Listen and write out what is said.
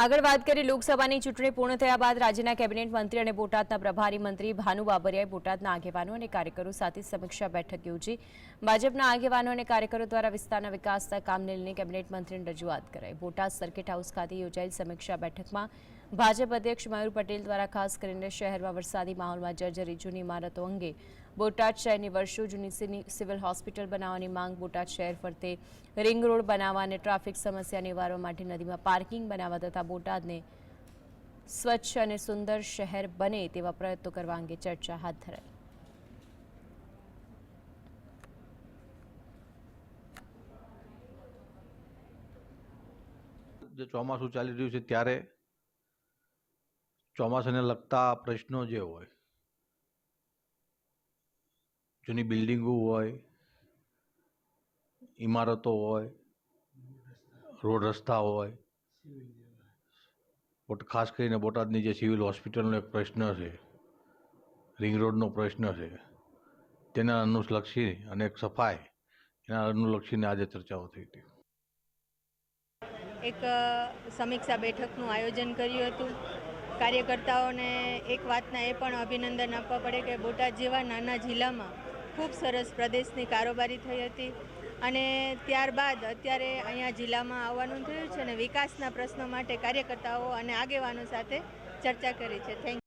આગળ વાત કરી લોકસભાની ચૂંટણી પૂર્ણ થયા બાદ રાજ્યના કેબિનેટ મંત્રી અને બોટાદના પ્રભારી મંત્રી ભાનુ બાબરિયાએ બોટાદના આગેવાનો અને કાર્યકરો સાથે સમીક્ષા બેઠક યોજી. ભાજપના આગેવાનો અને કાર્યકરો દ્વારા વિસ્તારના વિકાસના કામને લઈને કેબિનેટ મંત્રીને રજૂઆત કરાઈ. બોટાદ સર્કિટ હાઉસ ખાતે યોજાયેલ સમીક્ષા બેઠકમાં ભાજપ અધ્યક્ષ મયુર પટેલ દ્વારા ખાસ કરીને શહેરમાં વરસાદી માહોલમાં જર્જરી જૂની ઇમારતો અંગે બોટાદ શહેરની વર્ષો જૂની સિવિલ હોસ્પિટલ બનાવવાની માંગ બોટાદ શહેર ફરતે રિંગ રોડ બનાવવા અને ટ્રાફિક સમસ્યા નિવારવા માટે નદીમાં પાર્કિંગ બનાવવા તથા બોટાદને સ્વચ્છ અને સુંદર શહેર બને તેવા પ્રયત્નો કરવા અંગે ચર્ચા હાથ ધરાઈ. ચોમાસું ચાલી રહ્યું છે ત્યારે ચોમાસાને લગતા પ્રશ્નો જે હોય, જૂની બિલ્ડિંગો હોય, ઇમારતો હોય, રોડ રસ્તા હોય ખાસ કરીને બોટાદની જે સિવિલ હોસ્પિટલનો એક પ્રશ્ન છે, રિંગ રોડનો પ્રશ્ન છે, તેના અનુલક્ષી અને એક સફાઈ, એના અનુલક્ષીને આજે ચર્ચાઓ થઈ હતી. એક સમીક્ષા બેઠકનું આયોજન કર્યું હતું. કાર્યકર્તાઓને એક વાતના એ પણ અભિનંદન આપવા પડે કે બોટાદ જેવા નાના જિલ્લામાં ખૂબ સરસ પ્રદેશની કારોબારી થઈ હતી અને ત્યારબાદ અત્યારે અહીંયા જિલ્લામાં આવવાનું થયું છે અને વિકાસના પ્રશ્નો માટે કાર્યકર્તાઓ અને આગેવાનો સાથે ચર્ચા કરી છે. થેન્ક